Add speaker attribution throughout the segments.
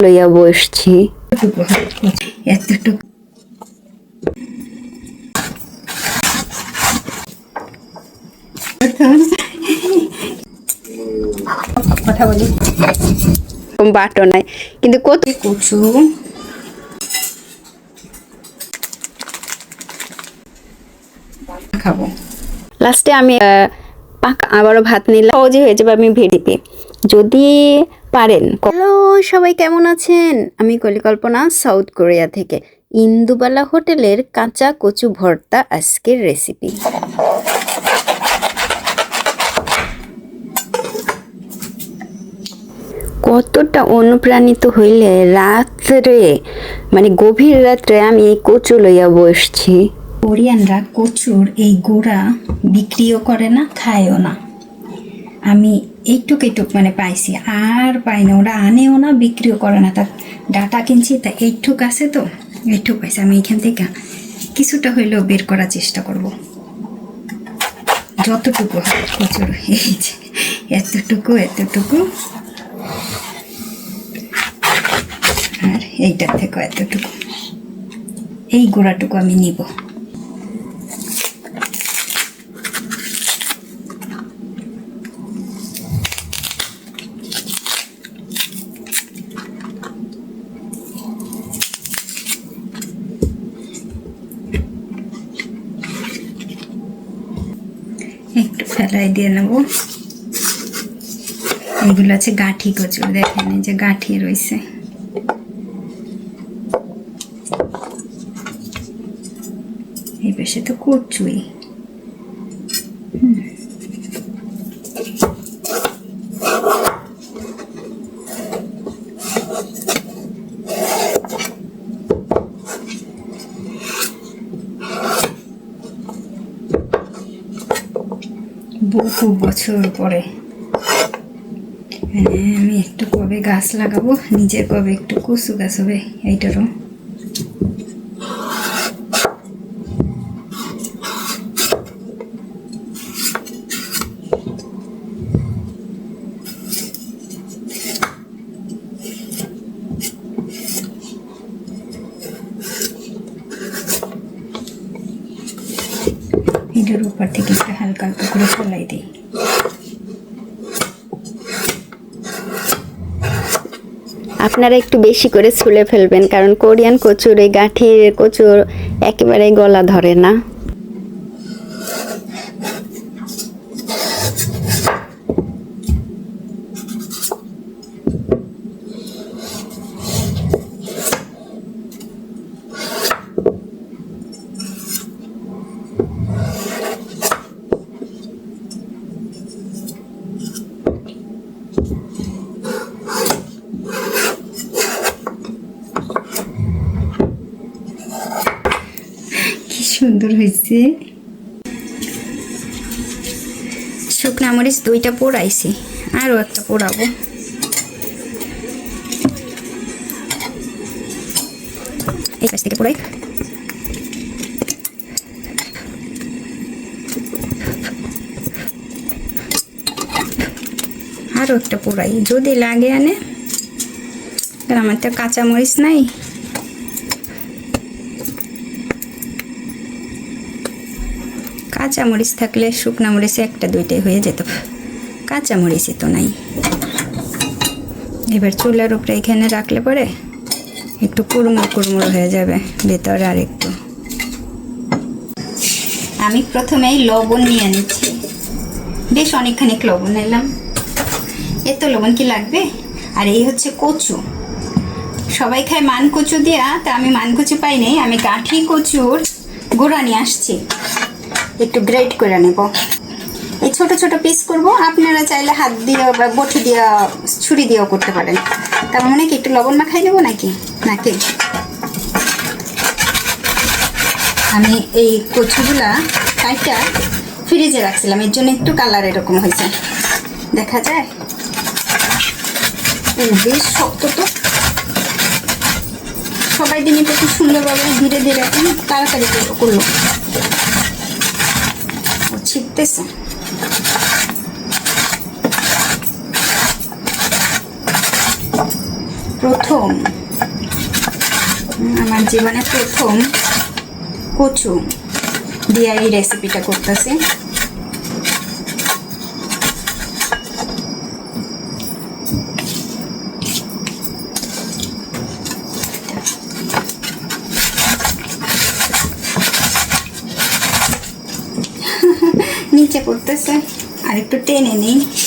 Speaker 1: লইয়া বসছি।
Speaker 2: এতটুকু। কথা বলি
Speaker 1: বাটো নাই কিন্তু কত
Speaker 2: কচু খাব
Speaker 1: লাস্টে আমি আহ, পাকা আবারও ভাত নিলাম। সহজে হয়ে যাবে আমি ভেডিপি যদি পারেন। হ্যালো সবাই কেমন আছেন? আমি কলিকল্পনা সাউথ কোরিয়া থেকে। ইন্দুবালা হোটেলের কাঁচা কচু ভর্তা আজকের রেসিপি। কতটা অনুপ্রাণিত হইলে রাত্রে মানে গভীর রাত্রে আমি এই কচু লইয়া বসছি।
Speaker 2: কোরিয়ানরা কচুর এই গোড়া বিক্রিও করে না খায়ও না। আমি এইটুক এইটুক মানে পাইছি। আর পাই না ওরা আনেও না, বিক্রিও করে না। তার ডাটা কিনছি, তা এইটুক আছে তো, এইটুক পাইছি। আমি এইখান থেকে কিছুটা হইলেও বের করার চেষ্টা করব। যতটুকু কচুর এই যে, এতটুকু এতটুকু। আর এইটার থেকে এতটুকু। এই গোড়াটুকু আমি নিব একটু ফেলাই দিয়ে নেব। এগুলো আছে গাঠি কচুর দেখেন এই যে গাঠি রয়েছে। এই পাশে তো কচুই হুম। বহু বছর পরে। মানে আমি একটু কবে গাছ লাগাবো? নিজের কবে? একটু কচু গাছ হবে, এইটারও এটার উপর থেকে একটু হালকা হালকা করে ফেলাই দিই
Speaker 1: আপনারা একটু বেশি করে ছুলে ফেলবেন, কারণ কোরিয়ান কচুর এই গাঁঠির কচুর একেবারে গলা ধরে না
Speaker 2: কি সুন্দর হয়েছে শুকনা মরিচ দুইটা পোড়াইছি, আরও একটা পোড়াবো। এই পাশ থেকে পোড়াই। আরও একটা পোড়াই, যদি লাগে আনে। আমার তো কাঁচা মরিচ নাই। কাঁচা মরিচ থাকলে শুকনা মরিচে একটা দুইটাই হয়ে যেত। কাঁচা মরিচই তো নাই। এবার চুলার উপরে এখানে রাখলে পরে একটু কুড়মুড় কুড়মুড় হয়ে যাবে, ভেতরে আর একটু। আমি প্রথমেই লবণ নিয়ে নিচ্ছি। বেশ অনেকখানি লবণ নিলাম। এত লবণ কি লাগবে? আর এই হচ্ছে কচু। সবাই খায় মান কচু দিয়া, তা আমি মান কচু পাইনি আমি গাঁঠি কচুর গোড়া নিয়ে আসছি। একটু গ্রেট করে নেব। ছোট ছোট পিস করব। আপনারা চাইলে হাত দিয়ে বা বটি দিয়ে ছুরি দিয়েও করতে পারেন। তার মনে কি একটু লবণ মাখাই নেব নাকি? নাকি? আমি এই কচুগুলা কাইটা ফ্রিজে রাখছিলাম, এর জন্য একটু কালার এরকম হয়েছে। দেখা যায়? বেশ শক্ত তো। সবাই দিনই তো খুব সুন্দরভাবে ধীরে ধীরে তাড়াতাড়ি করল। ছিটতেছে। প্রথম। আমার জীবনে প্রথম কচু দিয়ে এই রেসিপিটা করতেছি। নিচে পড়তেছে আর একটু টেনে নিই।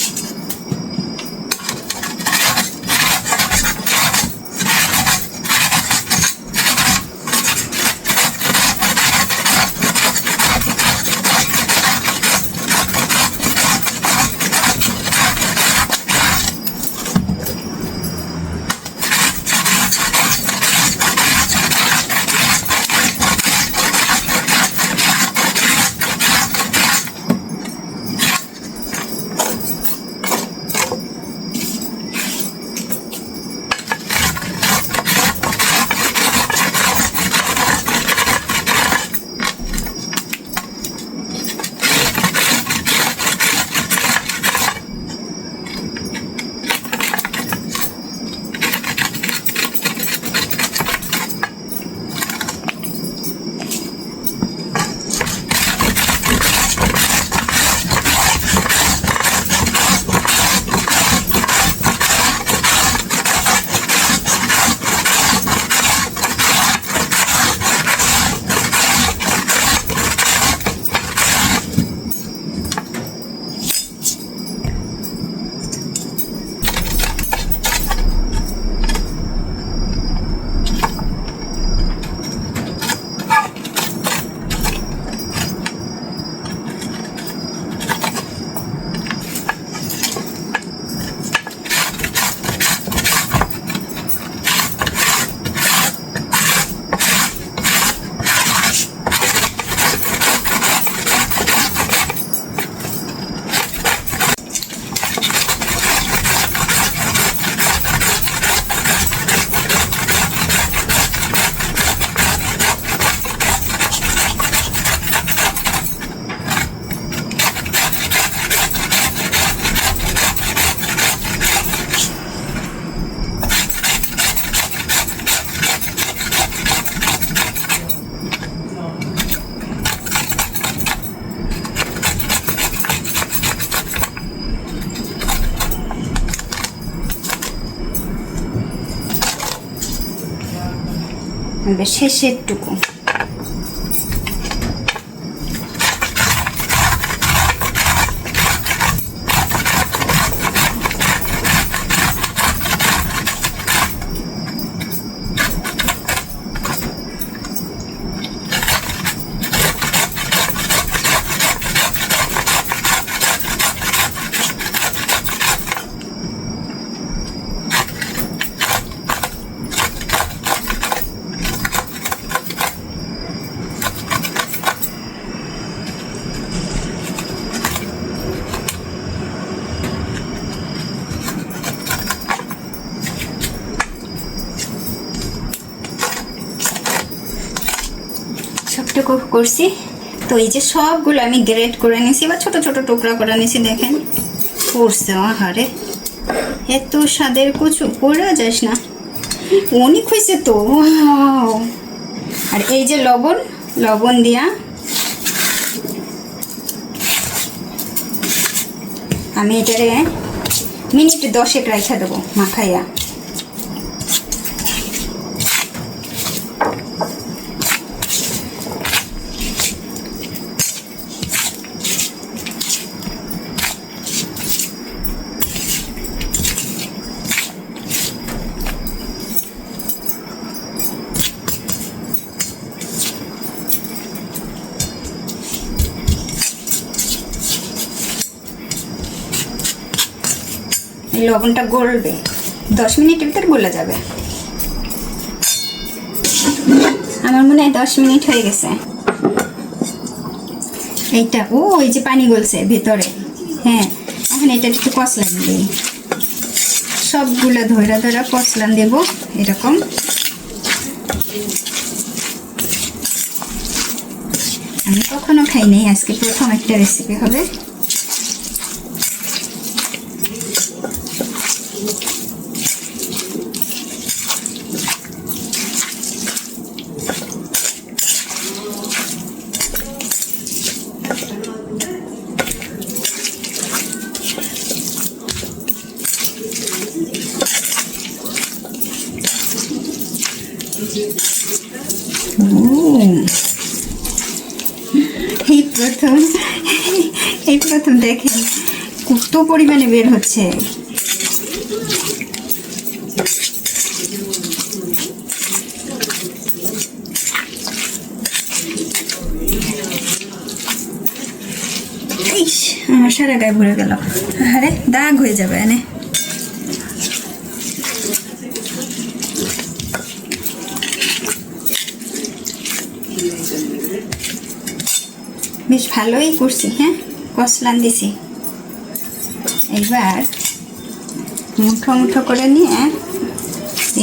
Speaker 2: শেষেরটুকু। করছি। তো এই যে সবগুলো আমি গ্রেড করে নিয়েছি বা ছোট ছোট টুকরা করে নিয়েছি, দেখেন। পড়ছে আহারে। এত স্বাদের কচু পড়ে যাস না। অনেক হয়েছে তো আর এই যে লবণ লবণ দিয়া আমি এটারে মিনিট দশেক রাখা দেবো, মাখাইয়া। লবণটা গলবে। দশ মিনিটের ভিতর গলে যাবে। আমার মনে হয় দশ মিনিট হয়ে গেছে। এইটা, ও ওই যে পানি গলছে ভেতরে। হ্যাঁ এখন এটা একটু কসলান দিই। সবগুলো ধৈরা ধৈরা কসলান দেব এরকম। আমি কখনো খাই নাই, আজকে প্রথম একটা রেসিপি হবে। প্রথম এই প্রথম দেখেন কত পরিমাণে বের হচ্ছে। আমার সারা গায়ে ভরে গেল। আরে দাগ হয়ে যাবে এনে বেশ ভালোই করছি হ্যাঁ? কসলান দিছি। এইবার মুঠো মুঠো করে নিয়ে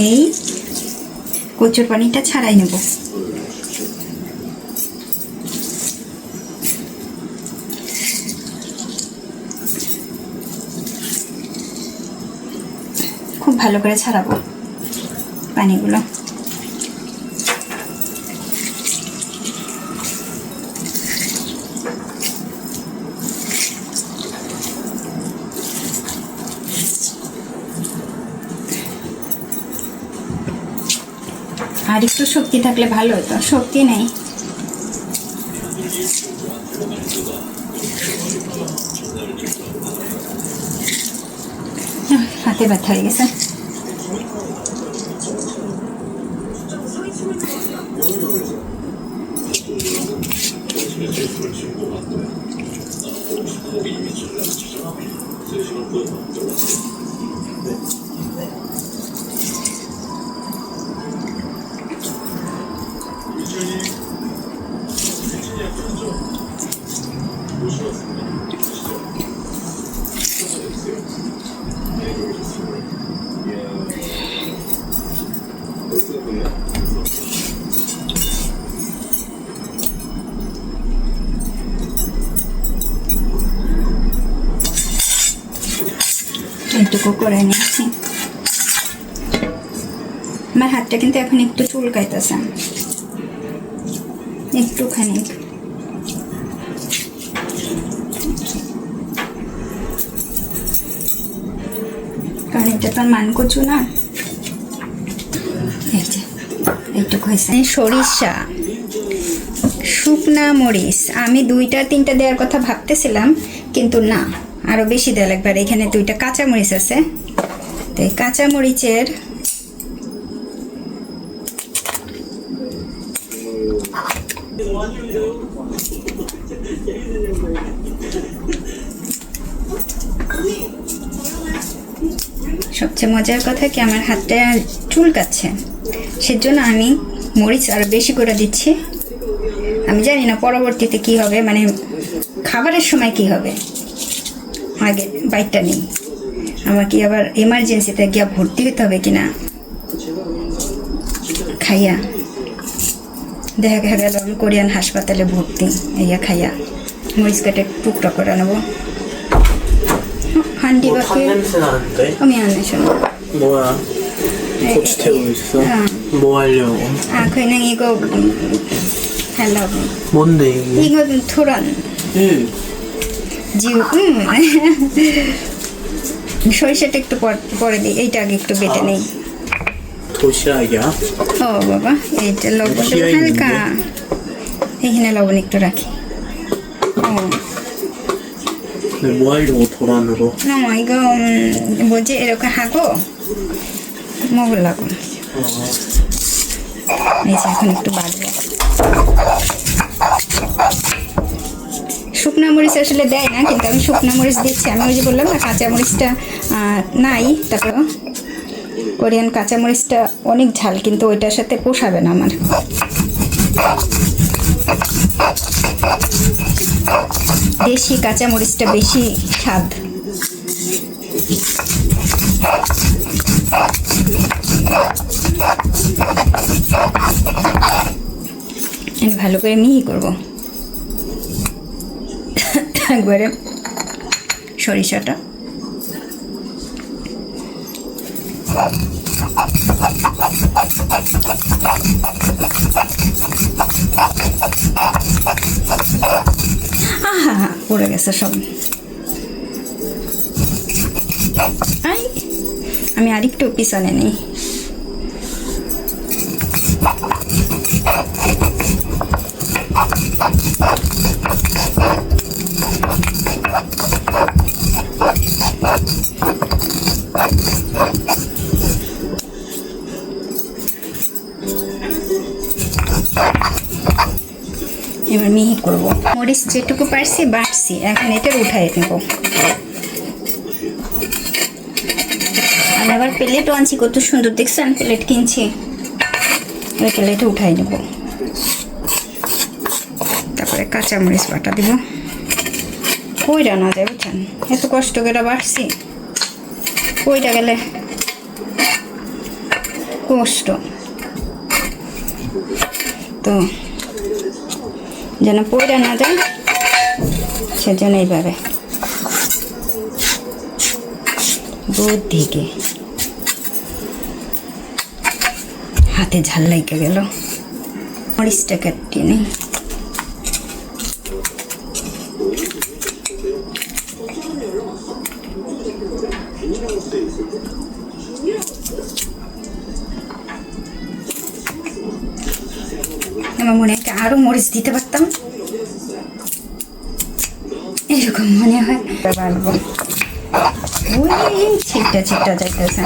Speaker 2: এই কচুর পানিটা ছাড়াই নেব। খুব ভালো করে ছাড়াবো পানিগুলো আর একটু শক্তি থাকলে ভালো হতো শক্তি নেই। হাতে ব্যথা হয়ে গেছে। এইটুকু করে নিচ্ছি আমার হাতটা কিন্তু এখন একটু চুলকাইতেছে। একটুখানি। কারণ এটা তো মান কচু না। সরিষা, শুকনা মরিচ। আমি দুইটা তিনটা দেওয়ার কথা ভাবতেছিলাম, কিন্তু না। আরও বেশি দেওয়া লাগবে। আর এখানে দুইটা কাঁচা মরিচ আছে। তো এই কাঁচা মরিচের সবচেয়ে মজার কথা কি আমার হাতটা চুলকাচ্ছে। সেজন্য আমি মরিচ আরও বেশি করে দিচ্ছি। আমি জানি না পরবর্তীতে কি হবে মানে খাবারের সময় কি হবে। আগে বাইকটা নেই আমার কি আবার এমার্জেন্সিতে গিয়া ভর্তি হতে হবে কি না খাইয়া দেখা দেখা গেল আমি কোরিয়ান হাসপাতালে ভর্তি ইয়া খাইয়া মরিচ কেটে টুকরা করে নেবো হান্ডি
Speaker 3: 뭐
Speaker 2: বাকি
Speaker 3: 탄 냄새 나는데?
Speaker 2: আমি আনে শোনো
Speaker 3: 뭐야?
Speaker 2: 에,
Speaker 3: 고추
Speaker 2: 에,
Speaker 3: 태우고 있어?
Speaker 2: 어.
Speaker 3: 뭐 하려고?
Speaker 2: 아 그냥 이거 음, 하려고
Speaker 3: 뭔데 이게?
Speaker 2: 이거는 토란
Speaker 3: 응.
Speaker 2: জি সরিষাটা একটু পরে দিই এইটা আগে একটু বেটে নেই। ও বাবা এইটা
Speaker 3: লবণটা
Speaker 2: হালকা। এখানে লবণ একটু রাখি। ও। না ইগো বোঝে এরকম
Speaker 3: হাগো
Speaker 2: মগল লাগো এখন একটু বাজবে শুকনা মরিচ আসলে দেয় না, কিন্তু আমি শুকনা মরিচ দিচ্ছি। আমি ওই যে বললাম না, কাঁচা মরিচটা নাই, তারপর কোরিয়ান কাঁচা মরিচটা অনেক ঝাল, কিন্তু ওইটার সাথে পোষাবে না আমার। দেশি কাঁচা মরিচটা বেশি স্বাদ। ভালো করে মিহি করব। একবারে সরিষাটা। আহা পড়ে গেছে সব। আমি আরেকটু পিছনে নেই।
Speaker 4: এবার মিহি করব। মরিচ যেটুকু পারছি বাটছি এখন এটা উঠাই নেব। আমি আবার প্লেটও আনছি, কত সুন্দর দেখছেন প্লেট কিনছি। ওই প্লেটে উঠাই নেব। তারপরে কাঁচা মরিচ বাটা দিব। কইরা না যায়, বুঝছেন? এত কষ্ট করে বাটছি কইরা গেলে কষ্ট। তো যেন পড়ে না যায় সেজন্য এইভাবে। দিকে হাতে ঝাল লাইকে গেল। মরিচটা কাটিয়ে নেই আমার মনে একটা আরও মরিচ দিতে পারতাম। এরকম মনে হয়। পারব ছিটটা ছিটটা যাইতেছে।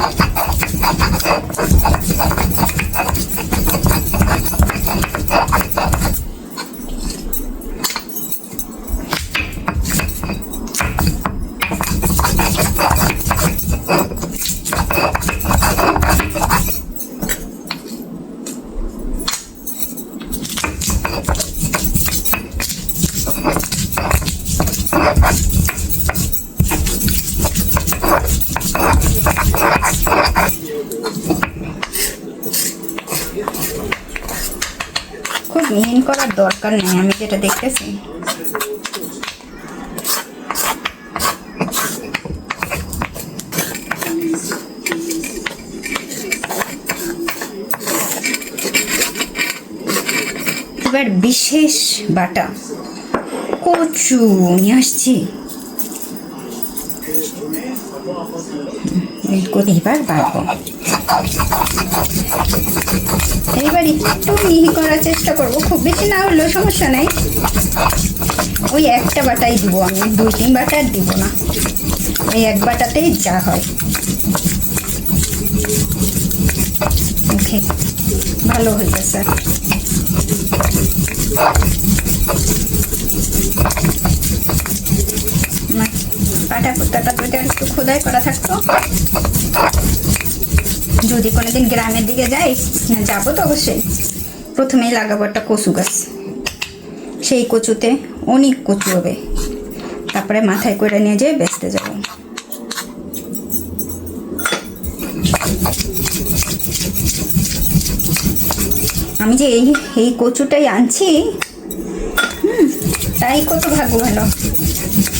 Speaker 4: খুব মিহিন করার দরকার নেই, আমি যেটা দেখতেছি। এবার বিশেষ বাটা। কচু, নিয়ে আসছি। এবার বাড়বো। এবার একটু মিহি করার চেষ্টা করব। খুব বেশি না হলেও সমস্যা নেই। ওই একটা বাটাই দিব আমি দুই তিন বাটা দিব না। ওই এক বাটাতেই যা হয়। ওকে, ভালো হয়ে গেছে। পাটা যদি আর একটু খোদাই করা থাকতো। যদি কোনোদিন গ্রামের দিকে যাই না যাব তো অবশ্যই। প্রথমেই লাগাবো একটা কচু গাছ। সেই কচুতে অনেক কচু হবে। তারপরে মাথায় করে নিয়ে যেয়ে বেচতে যাব। আমি যে এই এই কচুটাই আনছি, হুম, তাই কত ভাগ্য ভালো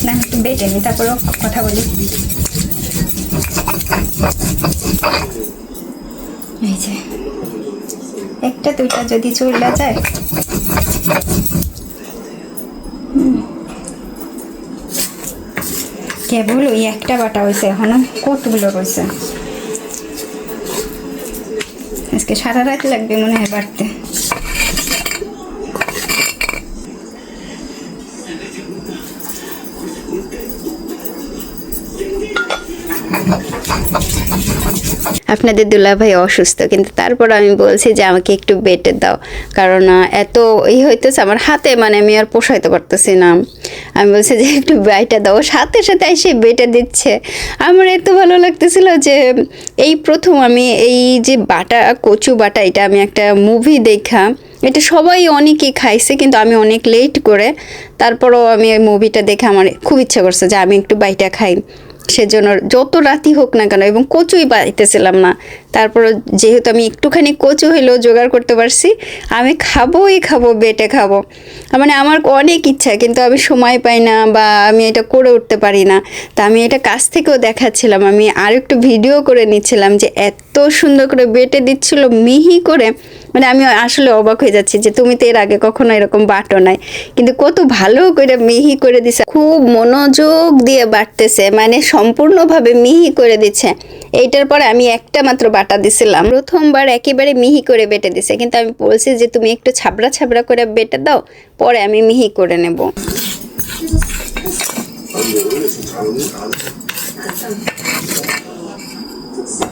Speaker 4: না, একটু বেটে নিই তারপরেও কথা বলি। এই যে, একটা, দুইটা যদি চলে যায়। কেবল ওই একটা বাটা হয়েছে এখনও কতগুলো রয়েছে আজকে সারা রাত লাগবে মনে হয় বাড়তে।
Speaker 2: আপনাদের দুলাভাই অসুস্থ, কিন্তু তারপর আমি বলছি যে আমাকে একটু বেটে দাও। কারণ এত ই হইতেছে আমার হাতে মানে আমি আর পোষাইতে পারতেছি না। আমি বলছি যে একটু বাইটা দাও। সাথে সাথে এসে বেটে দিচ্ছে। আমার এত ভালো লাগতেছিল যে এই প্রথম আমি এই যে বাটা, কচু বাটা, এটা আমি একটা মুভি দেখা। এটা সবাই অনেকেই খাইছে, কিন্তু আমি অনেক লেট করে। তারপরও আমি মুভিটা দেখে আমার খুব ইচ্ছা করছে যে আমি একটু বাইটা খাই। সেজন্য যত রাতি হোক না কেন এবং কচুই পাইতেছিলাম না। তারপর যেহেতু আমি একটুখানি কচু হইলেও জোগাড় করতে পারছি, আমি খাবোই খাব, বেটে খাব। মানে আমার অনেক ইচ্ছা, কিন্তু আমি সময় পাই না বা আমি এটা করে উঠতে পারি না। তা আমি এটা কাছ থেকেও দেখাচ্ছিলাম, আমি আর একটু ভিডিও করে নিচ্ছিলাম যে এত সুন্দর করে বেটে দিচ্ছিল, মিহি করে। মানে আমি আসলে অবাক হয়ে যাচ্ছি যে তুমি তো এর আগে কখনো এরকম বাটো নাই। কিন্তু কত ভালো করে মিহি করে দিছে। খুব মনোযোগ দিয়ে বাটতেছে মানে সম্পূর্ণভাবে মিহি করে দিচ্ছে এইটার পরে আমি একটা মাত্র বাটা দিছিলাম। প্রথমবার একেবারে মিহি করে বেটে দিছে। কিন্তু আমি বলছি যে, তুমি একটু ছাবড়া ছাবড়া করে বেটে দাও, পরে আমি মিহি করে নেব।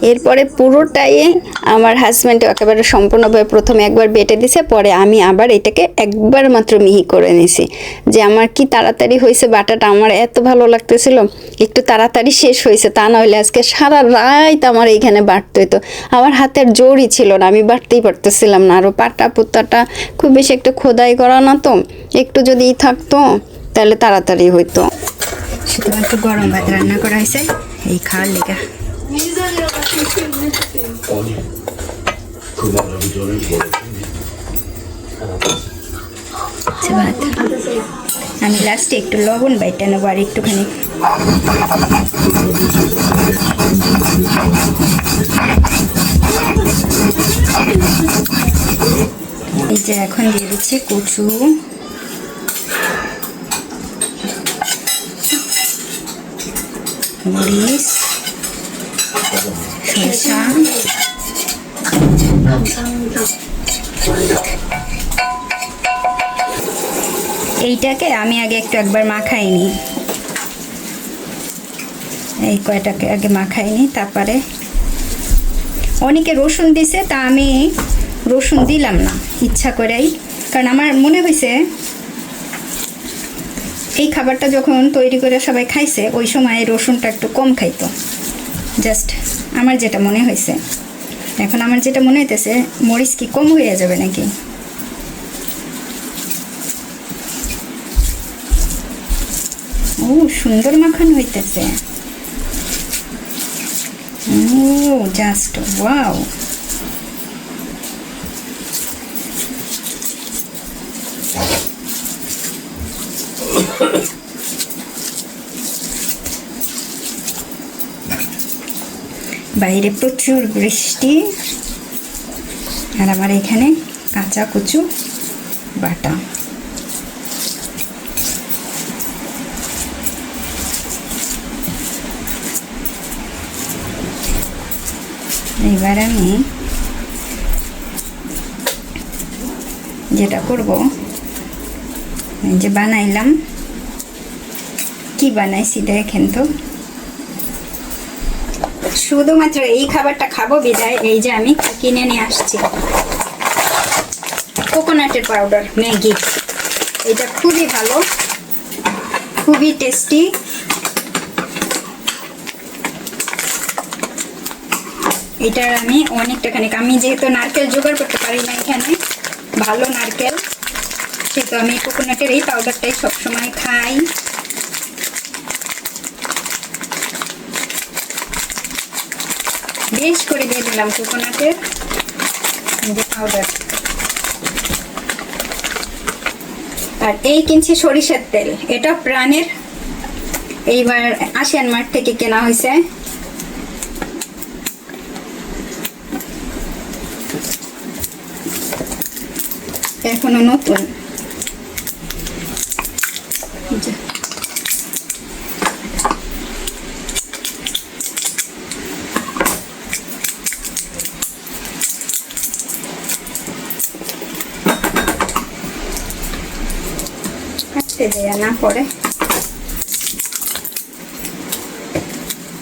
Speaker 2: এরপরে পুরোটাই আমার হাজব্যান্ড একেবারে সম্পূর্ণভাবে প্রথমে একবার বেটে দিছে, পরে আমি আবার এটাকে একবার মাত্র মিহি করে নিছি। যে আমার কি তাড়াতাড়ি হয়েছে, বাটাটা আমার এত ভালো লাগতেছিল, একটু তাড়াতাড়ি শেষ হয়েছে, তা নইলে আজকে সারা রাত আমার এইখানে বাটতে হতো আমার হাতের জোরই ছিল না, আমি বাটতেই পারতেছিলাম না। আরও পাটা পুত্তাটা খুব বেশি একটু খোদাই করা না তো, একটু যদি থাকতো, তাহলে তাড়াতাড়ি হইতো।
Speaker 4: শুধুমাত্র গরম ভাত রান্না করা হয়েছে, এই খাওয়ার লেগা। আচ্ছা, ভাত। আমি লাস্টে একটু লবণ বাইটা নেব আর একটুখানি এই যে এখন দিয়ে দিচ্ছি কচু মরিচ সরিষা এইটাকে আমি আগে একটু একবার মাখাইনি এই কয়টাকে আগে মাখাইনি তারপরে অনেকে রসুন দিছে, তা আমি রসুন দিলাম না, ইচ্ছা করেই। কারণ আমার মনে হয়েছে এই খাবারটা যখন তৈরি করে সবাই খাইছে, ওই সময় রসুনটা একটু কম খাইতো। জাস্ট আমার যেটা মনে হয়েছে এখন আমার যেটা মনে হইতেছে, মরিচ কি কম হয়ে যাবে নাকি? ও, সুন্দর মাখান হইতেছে। ও জাস্ট ওয়াও বাইরে প্রচুর বৃষ্টি। আর আমার এখানে কাঁচা কুচু বাটা। এবার আমি যেটা করব যে বানাইলাম। কি বানাইছি দেখেন তো। শুধুমাত্র এই খাবারটা খাব, বিদায়। এই যে আমি কিনে নিয়ে আসছি। কোকোনাটের পাউডার, ম্যাগি। এটা খুবই ভালো, খুবই টেস্টি। এটার আমি অনেকটা খানিক আমি যেহেতু নারকেল জোগাড় করতে পারি না এখানে, ভালো নারকেল, সেহেতু আমি কোকোনাটের এই পাউডারটাই সবসময় খাই। বেশ করে দিয়ে দিলাম কোকোনাটের। পাউডার আর এই কিনছি সরিষার তেল। এটা প্রাণের। এইবার আসিয়ান মার্ট থেকে কেনা হয়েছে এখনও নতুন।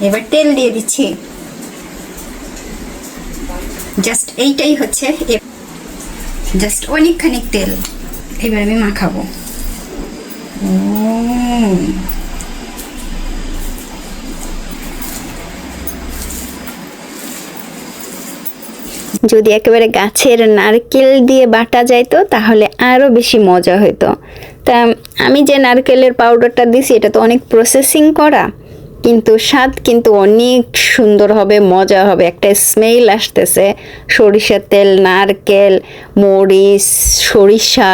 Speaker 4: এবার তেল দিয়ে দিচ্ছি। জাস্ট এইটাই হচ্ছে। জাস্ট অনেকখানি তেল। এবার আমি মাখাবো।
Speaker 2: যদি একেবারে গাছের নারকেল দিয়ে বাটা যাইতো, তাহলে আরও বেশি মজা হতো তা আমি যে নারকেলের পাউডারটা দিছি, এটা তো অনেক প্রসেসিং করা। কিন্তু স্বাদ কিন্তু অনেক সুন্দর হবে, মজা হবে, একটা স্মেল আসতেছে। সরিষার তেল, নারকেল, মরিচ, সরিষা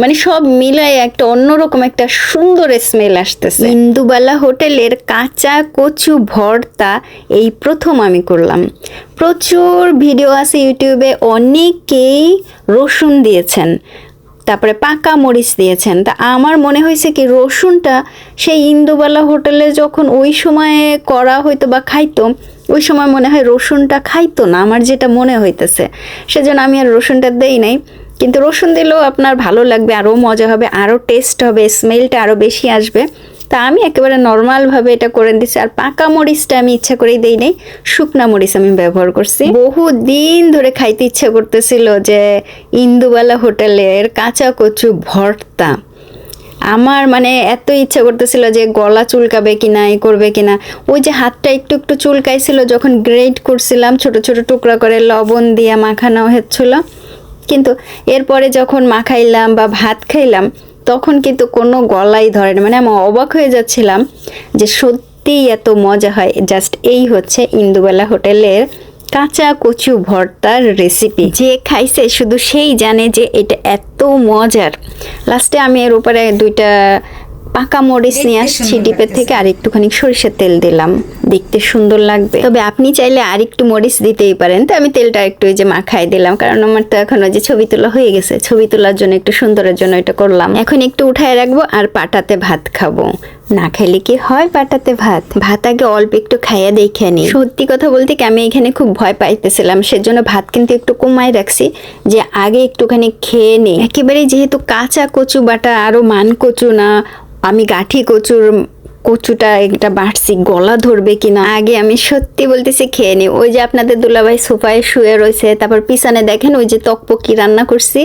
Speaker 2: মানে সব মিলাই একটা অন্যরকম একটা সুন্দর স্মেল আসতেছে। ইন্দুবালা হোটেলের কাঁচা কচু ভর্তা এই প্রথম আমি করলাম। প্রচুর ভিডিও আছে ইউটিউবে, অনেকেই রসুন দিয়েছেন। তারপরে পাকা মরিচ দিয়েছেন। তা আমার মনে হয়েছে কি রসুনটা সেই ইন্দুবালা হোটেলে যখন ওই সময়ে করা হইতো বা খাইতো, ওই সময় মনে হয় রসুনটা খাইতো না, আমার যেটা মনে হইতেছে। সেজন্য আমি আর রসুনটা দেই নাই। কিন্তু রসুন দিলেও আপনার ভালো লাগবে, আরও মজা হবে, আরও টেস্ট হবে স্মেলটা আরও বেশি আসবে। তা আমি একেবারে নর্মালভাবে এটা করে দিচ্ছি আর পাকা মরিচটা আমি ইচ্ছা করেই দেই নাই। শুকনা মরিচ আমি ব্যবহার করছি। বহু দিন ধরে খাইতে ইচ্ছা করতেছিল যে ইন্দুবালা হোটেলের কাঁচা কচু ভর্তা। আমার মানে এত ইচ্ছা করতেছিল যে গলা চুলকাবে কিনা এই করবে কিনা। ওই যে হাতটা একটু একটু চুলকাইছিল, যখন গ্রেট করছিলাম, ছোট ছোট টুকরা করে লবণ দিয়ে মাখানো হচ্ছিল। কিন্তু এরপরে যখন মাখাইলাম বা ভাত খাইলাম তখন কিন্তু কোনো গলাই ধরে না। মানে আমি অবাক হয়ে যাচ্ছিলাম যে সত্যিই এত মজা হয়। জাস্ট এই হচ্ছে ইন্দুবেলা হোটেলের কাঁচা কচু ভর্তার রেসিপি যে খাইছে শুধু সেই জানে যে এটা এত মজার। লাস্টে আমি এর উপরে দুইটা পাকা মরিচ নিয়ে আসছি ডিপের থেকে আর একটুখানি সরিষার তেল দিলাম। দেখতে সুন্দর লাগবে। তবে আপনি চাইলে আর একটু মরিচ দিতেই পারেন। তো আমি তেলটা একটু ওই যে মাখাই দিলাম কারণ আমার তো এখন ওই যে ছবি তোলা হয়ে গেছে। ছবি তোলার জন্য একটু সুন্দরের জন্য এটা করলাম। এখন একটু উঠায় রাখব আর পাটাতে ভাত খাব। না খেলে কি হয় পাটাতে ভাত? ভাত আগে অল্প একটু খাইয়া দেখে নি সত্যি কথা বলতে কি আমি এখানে খুব ভয় পাইতেছিলাম। সেজন্য ভাত কিন্তু একটু কমাই রাখছি যে আগে একটুখানি খেয়ে নি একেবারেই যেহেতু কাঁচা কচু বাটা আরও মান কচু না আমি গাঠি কচুর, কচুটা এটা বাড়ছি, গলা ধরবে কিনা? আগে আমি সত্যি বলতেছি, খেয়ে নি। ওই যে আপনাদের দুলাভাই সোফায় শুয়ে রয়েছে, তারপর পিছনে দেখেন ওই যে তকপকি রান্না করছি,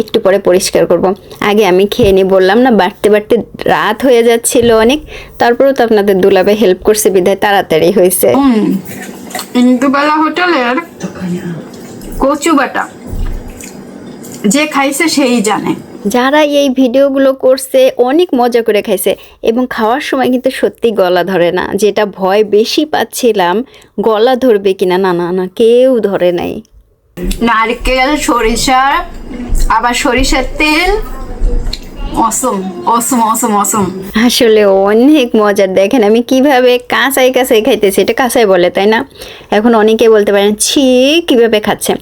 Speaker 2: একটু পরে পরিষ্কার করব। আগে আমি খেয়ে নি, বললাম না, বাড়তে বাড়তে রাত হয়ে যাচ্ছিল অনেক। তারপরেও তো আপনাদের দুলাভাই হেল্প করছে বিধায়, তাড়াতাড়ি হয়েছে।
Speaker 4: ইন্দুবালা হোটেলের কচু বাটা। যে খাইছে সেই জানে।
Speaker 2: যারা এই ভিডিওগুলো করছে অনেক মজা করে খাইছে এবং খাওয়ার সময় কিন্তু সত্যি গলা ধরে না। যেটা ভয় বেশি পাচ্ছিলাম গলা ধরবে কিনা না না না কেউ ধরে নাই।
Speaker 4: নারকেল সরিষা আবার সরিষার তেল। অসম অসম অসম অসম।
Speaker 2: আসলে অনেক মজার। দেখেন আমি কীভাবে কাঁচাই কাঁচাই খাইতেছি এটা কাঁচাই বলে তাই না? এখন অনেকে বলতে পারেন ছি কীভাবে খাচ্ছে?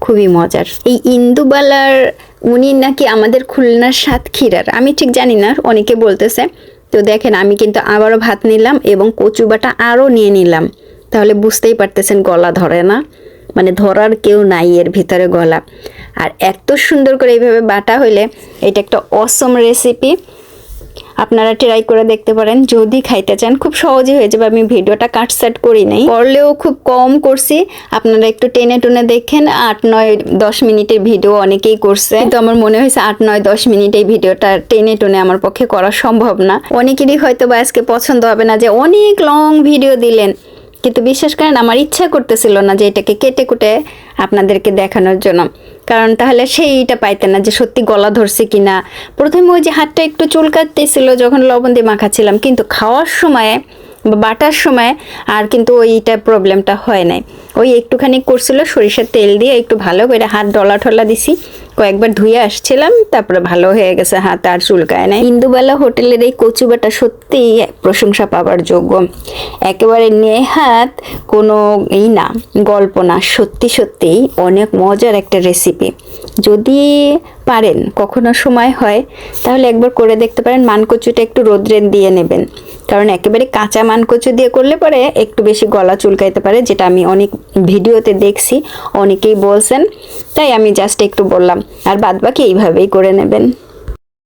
Speaker 2: খুবই মজার। এই ইন্দুবালার উনি নাকি আমাদের খুলনার সাতক্ষীরার। আমি ঠিক জানি না, অনেকে বলতেছে। তো দেখেন, আমি কিন্তু আবারও ভাত নিলাম এবং কচু বাটা আরও নিয়ে নিলাম। তাহলে বুঝতেই পারতেছেন গলা ধরে না। মানে ধরার কেউ নাই এর ভিতরে গলা। আর এত সুন্দর করে এইভাবে বাটা হইলে, এটা একটা অসম রেসিপি আপনারা ট্রাই করে দেখতে পারেন। যদি খাইতে চান, খুব সহজে হয়ে যাবে। আমি ভিডিওটা কাটসাট করি নাই। করলেও খুব কম করছি। আপনারা একটু টেনে টুনে দেখেন, আট নয় দশ মিনিটের ভিডিও অনেকেই করছে। তো আমার মনে হয়েছে আট নয় দশ মিনিট এই ভিডিওটা টেনে টুনে আমার পক্ষে করা সম্ভব না। অনেকেরই হয়তো বা আজকে পছন্দ হবে না যে অনেক লং ভিডিও দিলেন। কিন্তু বিশ্বাস করেন, আমার ইচ্ছা করতেছিল না যে এটাকে কেটে কুটে আপনাদেরকে দেখানোর জন্য। কারণ তাহলে সেইটা পাইতেন না যে সত্যি গলা ধরছে কি না প্রথমে ওই যে হাতটা একটু চুলকাতেছিল যখন লবণ দিয়ে মাখাচ্ছিলাম, কিন্তু খাওয়ার সময় বাটার সময় আর কিন্তু ওইটা প্রবলেমটা হয় নাই। ওই একটুখানি করছিল, সরিষার তেল দিয়ে একটু ভালো করে হাত ডলা ঠলা দিছি। কয়েকবার ধুয়ে আসছিলাম, তারপরে ভালো হয়ে গেছে, হাত আর চুলকায় নাই। ইন্দুবেলা হোটেলের এই কচু বাটা সত্যিই প্রশংসা পাবার যোগ্য। একেবারে নেহাত কোনো এই না, গল্প না, সত্যি সত্যিই অনেক মজার একটা রেসিপি যদি পারেন, কখনো সময় হয়, তাহলে একবার করে দেখতে পারেন। মানকচুটা একটু রোদ্রে দিয়ে নেবেন। কারণ একেবারে কাঁচা মানকচু দিয়ে করলে পরে একটু বেশি গলা চুলকাইতে পারে, যেটা আমি অনেক ভিডিওতে দেখছি, অনেকেই বলছেন। তাই আমি জাস্ট একটু বললাম। আর বাদবাকি এইভাবেই করে নেবেন।